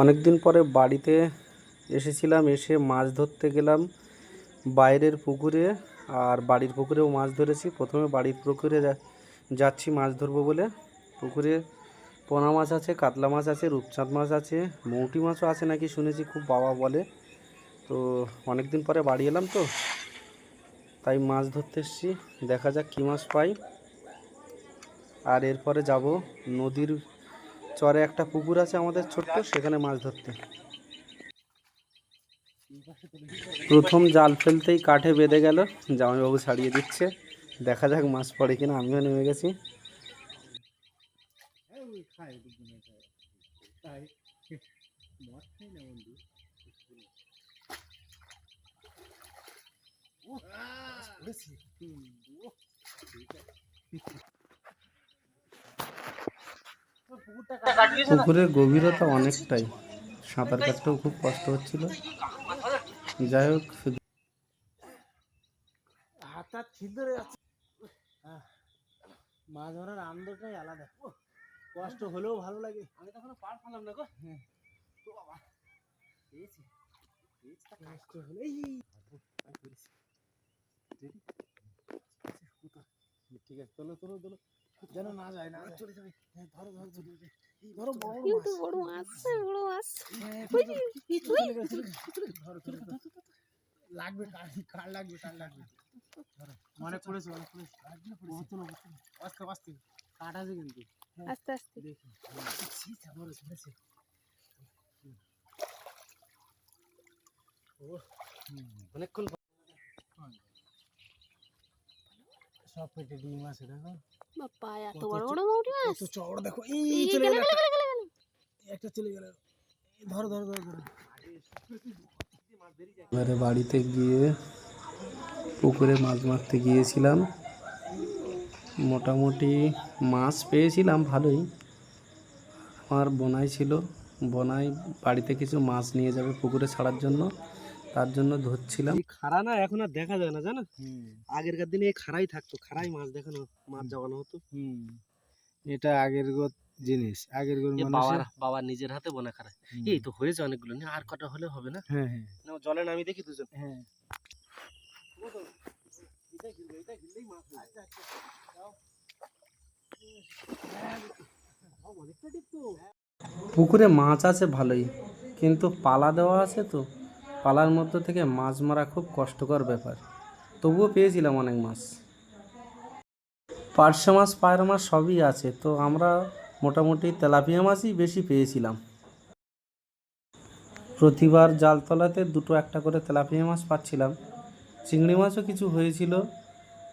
অনেক দিন পরে বাড়িতে এসেছিলাম, এসে মাছ ধরতে গেলাম বাইরের পুকুরে আর বাড়ির পুকুরেও মাছ ধরেছি। প্রথমে বাড়ির পুকুরে যাচ্ছি মাছ ধরবো বলে। পুকুরে পোনা মাছ আছে, কাতলা মাছ আছে, রূপচাঁদ মাছ আছে, মৌটি মাছও আছে নাকি শুনেছি, খুব বাবা বলে। তো অনেক দিন পরে বাড়ি এলাম তো, তাই মাছ ধরতে এসেছি। দেখা যাক কী মাছ পাই। আর এরপরে যাব নদীর চরে একটা পুকুর আছে আমাদের ছোট্ট, সেখানে মাছ ধরতে। প্রথম জাল ফেলতেই কাঠে বেঁধে গেল। জামাইবাবু ছাড়িয়ে দিচ্ছে। দেখা যাক মাছ পড়ে কিনা, আমিও নেমে গেছি। পুকুরের গভীরতা অনেকটাই সাঁতার কাটতেও খুব কষ্ট হচ্ছিল যাই হোক শুধু হাত হাত ছিদ্রে মাছ ধরার আনন্দটাই আলাদা কষ্ট হলেও ভালো লাগে আমি তখন পার পেলাম না গো তো বাবা কষ্ট হলেই আমি পেরেছি। Ready? কোথায়? ঠিক আছে তোলো তোলো তোলো যেন না যায় না চলে যাবে হ্যাঁ, ধরো ধরো ধরো এই ধরো বড় কিন্তু বড় মাছ বড় মাছ হ্যাঁ, চলে যাবে। লাগবে কার লাগবে কার লাগবে। পড়েছে পড়েছে আস্তে আস্তে কাট আছে কিন্তু আস্তে আস্তে দেখি বড় ছেড়েছে অনেকক্ষণ সব পেটে ডিম আছে দেখো। বাপ্পা এত বড় বড় মাছ। চওড়া দেখো এই চলে গেলে গেল গেলে গেলে গেলে। একটা চলে গেল। এই ধরো ধরো ধরো ধরো। এবারে বাড়িতে গিয়ে পুকুরে মাছ মারতে গিয়েছিলাম। মোটামুটি মাছ পেয়েছিলাম ভালোই। আমার বোনাই ছিল। বোনাই বাড়িতে কিছু মাছ নিয়ে যাবে পুকুরে ছাড়ার জন্য। তার জন্য ধরছিলাম। খাড়া না এখন আর দেখা যায় না জানো? আগেরকার দিনে এই খাড়াই থাকতো খাড়াই মাছ দেখানো মাছ জগানো হতো। এটা আগের জিনিস আগের বাবার বাবা নিজের হাতে বোনা খাড়াই। হুম। এই তো হয়েছে অনেকগুলো নিয়ে আর কটা হলে হবে না? হ্যাঁ হ্যাঁ। না, জলে নামি দেখি দুজন। হ্যাঁ। পুকুরে মাছ আছে ভালোই কিন্তু পালা দেওয়া আছে তো। পালার মধ্যে থেকে মাছ মারা খুব কষ্টকর ব্যাপার। তবুও পেয়েছিলাম অনেক মাছ। পার্শে মাছ, পায়রা মাছ সবই আছে, তো আমরা মোটামুটি তেলাপিয়া মাছই বেশি পেয়েছিলাম। প্রতিবার জাল তলাতে দুটো একটা করে তেলাপিয়া মাছ পাচ্ছিলাম। চিংড়ি মাছও কিছু হয়েছিল,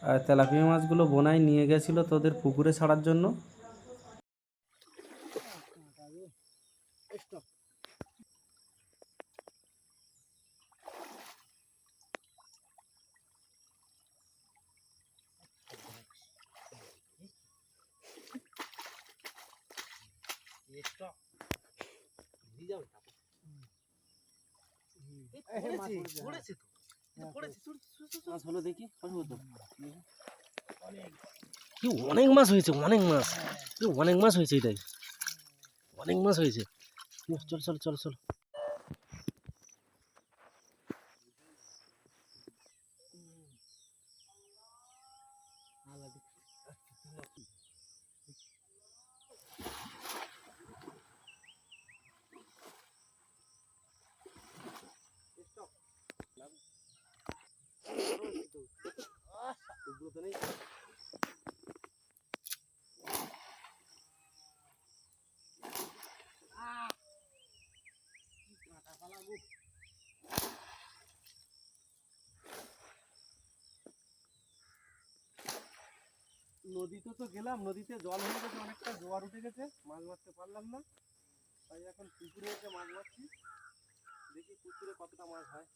আর তেলাপিয়া মাছগুলো বোনাই নিয়ে গেছিল তোদের পুকুরে ছাড়ার জন্য। মাছ হলো দেখি অনেক। মাছ হয়েছে অনেক মাছ। কি অনেক মাছ হয়েছে এটাই। অনেক মাছ হয়েছে। চল চল চল চল। নদীতে তো গেলাম, নদীতে জল হয়ে গেছে, অনেকটা জোয়ার উঠে গেছে, মাছ মারতে পারলাম না। তাই এখন পুকুরে এসে মাছ মারছি। দেখি পুকুরে কতটা মাছ হয়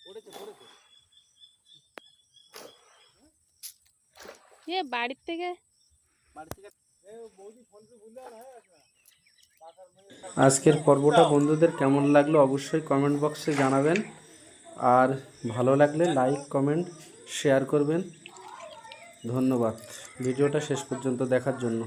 পড়েছে পড়েছে এ বাড়ির থেকে? থেকে আজকের পর্বটা বন্ধুদের কেমন লাগল অবশ্যই কমেন্ট বক্সে জানাবেন। আর ভালো লাগলে লাইক কমেন্ট শেয়ার করবেন। ধন্যবাদ। ভিডিওটা শেষ পর্যন্ত দেখার জন্য।